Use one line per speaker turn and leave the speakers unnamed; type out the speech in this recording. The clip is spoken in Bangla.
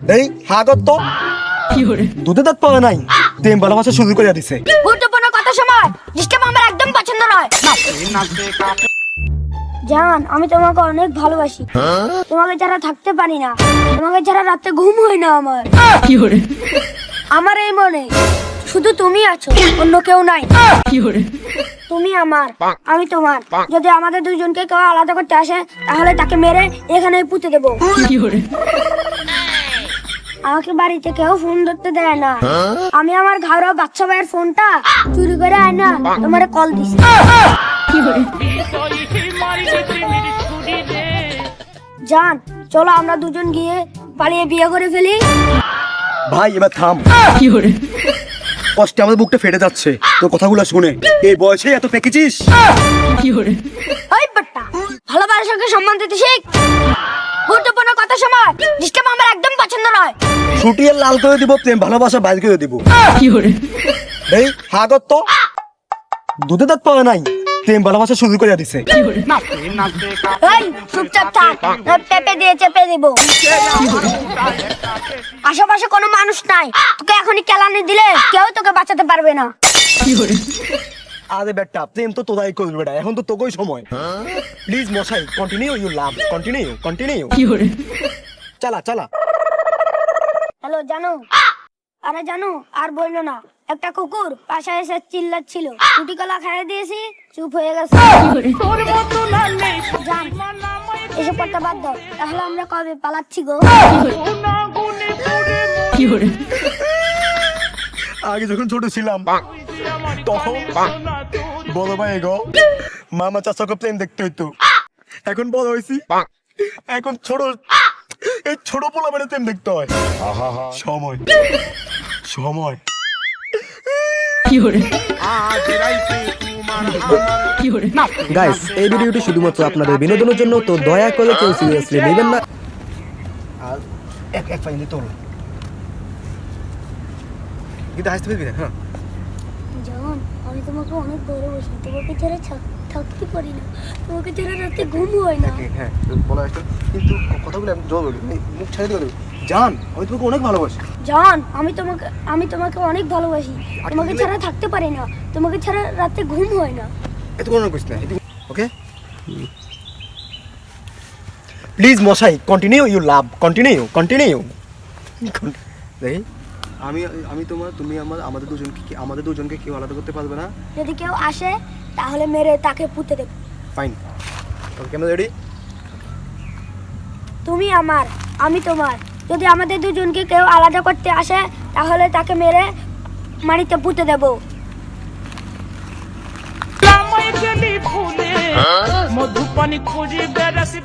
এই হাগত তো। দুধে দাঁত পাওয়া নাই। প্রেম ভালোবাসা শুরু করে দিছে।
গুরুত্বপূর্ণ কথা সময় ডিস্টার্ব আমার একদম পছন্দ নয়। জান আমি তোমাকে অনেক ভালোবাসি। তোমাকে ছাড়া থাকতে পারি না। তোমাকে ছাড়া রাতে ঘুম হয় না আমার। কি করে আমার এই মনে। শুধু তুমি আছো অন্য কেউ নাই। কি করে তুমি আমার আমি তোমার। যদি আমাদের দুজনকে কেউ আলাদা করতে আসে তাহলে তাকে মেরে এখানে পুঁতে দেবো। আমাকে বাড়িতে কেউ ফোন ধরতে দেয় না। আমি আমার ঘাড়া বাচ্চা ভাইয়ের ফোনটা চুরি করে আয় না তোমার কল দিছি। জান চলো আমরা দুজন গিয়ে পালিয়ে বিয়ে করে ফেলি।
ভাই এবার থাম। কষ্টে আমাদের বুকটা ফেটে যাচ্ছে। তোর কথাগুলো শুনে। এই বয়সে এত পেকেছিস?
ওই বাট্টা ভালোবাসার সঙ্গে সম্মান দিতে শিখ। গুরুত্বপূর্ণ কথা সময় ডিস্টার্ব আমার একদম পছন্দ নয়।
ছুটিয়ে লাল করে দিব প্রেম ভালোবাসা বাইর করে দিব। এই হাগত তো। দুধে দাঁত পাওয়া নাই প্রেম ভালোবাসা শুরু করে দিছে।
চুপচাপ থাক পেপে দিয়ে চেপে দিব। আশেপাশে কোনো মানুষ নাই তোকে এখনই কেলানি দিলে কেউ তোকে বাঁচাতে পারবে না।
আরে বেটা প্রেম তো তোরাই করবে বেটা এখন তো তোকেই সময়। প্লিজ মশাই continue you love continue continue চালা চালা।
হ্যালো জানো? আরে জানো আর বলল না। একটা কুকুর পাশে এসে চিল্লাচ্ছিল। রুটি কলা খাইয়ে দিয়েছি চুপ হয়ে গেছে। জান এসব করতে বাদ দাও তাহলে আমরা কবে পালাচ্ছি গো?
আগে যখন ছোট ছিলাম তখন বড় ভাই গো মামা চাচাকে প্রেম দেখতে হইতো। এখন বড় হয়েছি এখন ছোট এই ছোট পোলা মানে প্রেম দেখতে হয়। সময়। সময়।
গাইস এই ভিডিওটি শুধুমাত্র আপনাদের বিনোদনের জন্য তো দয়া করে কেউ সিরিয়াসলি নেবেন না।
আর এক এক ফাইনালি তোল কিন্তু হাসতে পারবি না? হ্যাঁ।
জান আমি তোমাকে অনেক ভালোবাসি। তোমাকে ছাড়া থাক- থাকতে পারি না। তোমাকে ছাড়া রাতে ঘুম হয় না।
হ্যাঁ বলা আসতো কিন্তু কথাগুলো আমি জোর বলি মানে মুখ ছেড়ে দিয়ে জান আমি তোমাকে অনেক ভালোবাসি।
জান আমি তোমাকে আমি তোমাকে অনেক ভালোবাসি। তোমাকে ছাড়া থাকতে পারি না। তোমাকে ছাড়া রাতে ঘুম হয় না।
এত কোনো করিস না ওকে? প্লিজ মশাই continue you love continue continue দেখি। আমি আমি তোমার তুমি আমার আমাদের দুজনকে কি- আমাদের দুজনকে কেউ আলাদা করতে পারবে না।
যদি কেউ আসে তাহলে মেরে তাকে পুঁতে দেব।
Fine okay camera ready?
তুমি আমার আমি তোমার। যদি আমাদের দুজনকে কেউ আলাদা করতে আসে তাহলে তাকে মেরে মাটিতে পুঁতে দেব।
ফুলে মধুপানি খুঁজি বেড়াসি